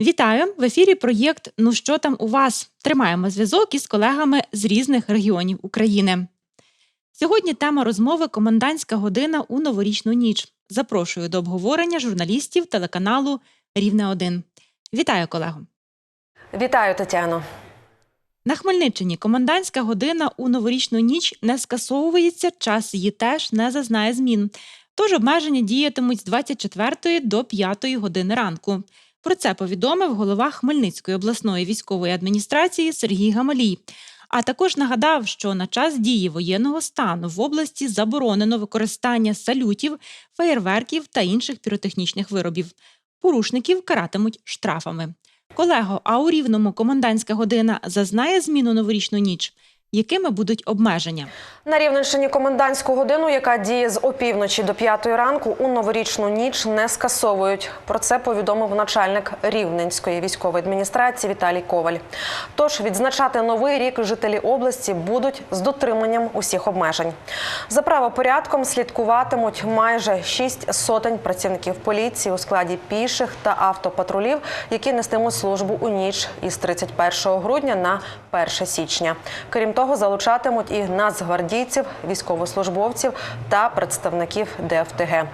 Вітаю в ефірі. Проєкт Ну що там у вас? Тримаємо зв'язок із колегами з різних регіонів України. Сьогодні тема розмови Комендантська година у новорічну ніч. Запрошую до обговорення журналістів телеканалу Рівне 1 Вітаю колего. Вітаю, Тетяно. На Хмельниччині комендантська година у новорічну ніч не скасовується, час її теж не зазнає змін. Тож обмеження діятимуть з 24 до 5 години ранку. Про це повідомив голова Хмельницької обласної військової адміністрації Сергій Гамалій. А також нагадав, що на час дії воєнного стану в області заборонено використання салютів, феєрверків та інших піротехнічних виробів. Порушників каратимуть штрафами. Колего, а у рівному комендантська година зазнає зміну новорічну ніч? Якими будуть обмеження? На Рівненщині комендантську годину, яка діє з опівночі до п'ятої ранку, у новорічну ніч не скасовують. Про це повідомив начальник Рівненської військової адміністрації Віталій Коваль. Тож відзначати новий рік жителі області будуть з дотриманням усіх обмежень. За правопорядком слідкуватимуть майже шість сотень працівників поліції у складі піших та автопатрулів, які нестимуть службу у ніч із 31 грудня на 1 січня. Крім того, залучатимуть і нацгвардійців, військовослужбовців та представників ДФТГ.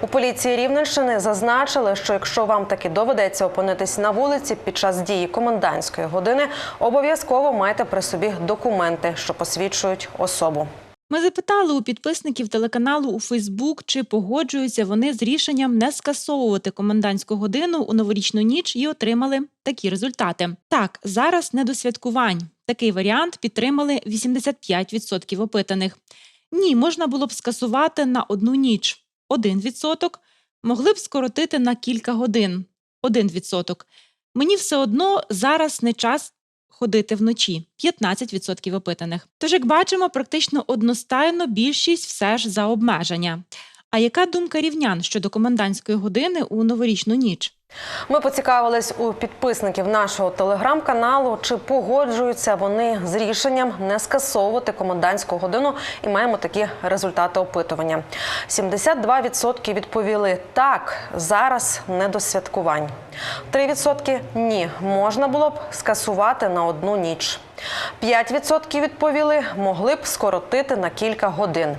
У поліції Рівненщини зазначили, що якщо вам таки доведеться опинитись на вулиці під час дії комендантської години, обов'язково майте при собі документи, що посвідчують особу. Ми запитали у підписників телеканалу у Фейсбук, чи погоджуються вони з рішенням не скасовувати комендантську годину у новорічну ніч і отримали такі результати. Так, зараз не до святкувань. Такий варіант підтримали 85% опитаних. Ні, можна було б скасувати на одну ніч 1%, могли б скоротити на кілька годин 1%. Мені все одно зараз не час ходити вночі 15% опитаних. Тож, як бачимо, практично одностайно більшість все ж за обмеження. А яка думка рівнян щодо комендантської години у новорічну ніч? Ми поцікавились у підписників нашого телеграм-каналу, чи погоджуються вони з рішенням не скасовувати комендантську годину, і маємо такі результати опитування. 72% відповіли так, зараз не до святкувань. 3% ні, можна було б скасувати на одну ніч. 5% відповіли, могли б скоротити на кілька годин.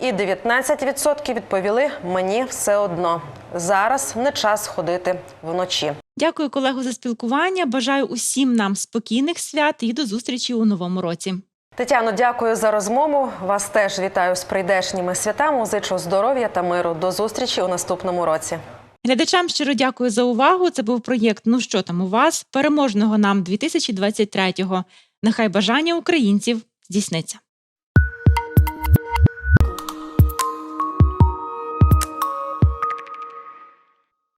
І 19% відповіли мені все одно. Зараз не час ходити вночі. Дякую, колего, за спілкування. Бажаю усім нам спокійних свят і до зустрічі у новому році. Тетяно, дякую за розмову. Вас теж вітаю з прийдешніми святами. Зичу здоров'я та миру. До зустрічі у наступному році. Глядачам щиро дякую за увагу. Це був проєкт Ну що там у вас? Переможного нам 2023-го. Нехай бажання українців здійсниться.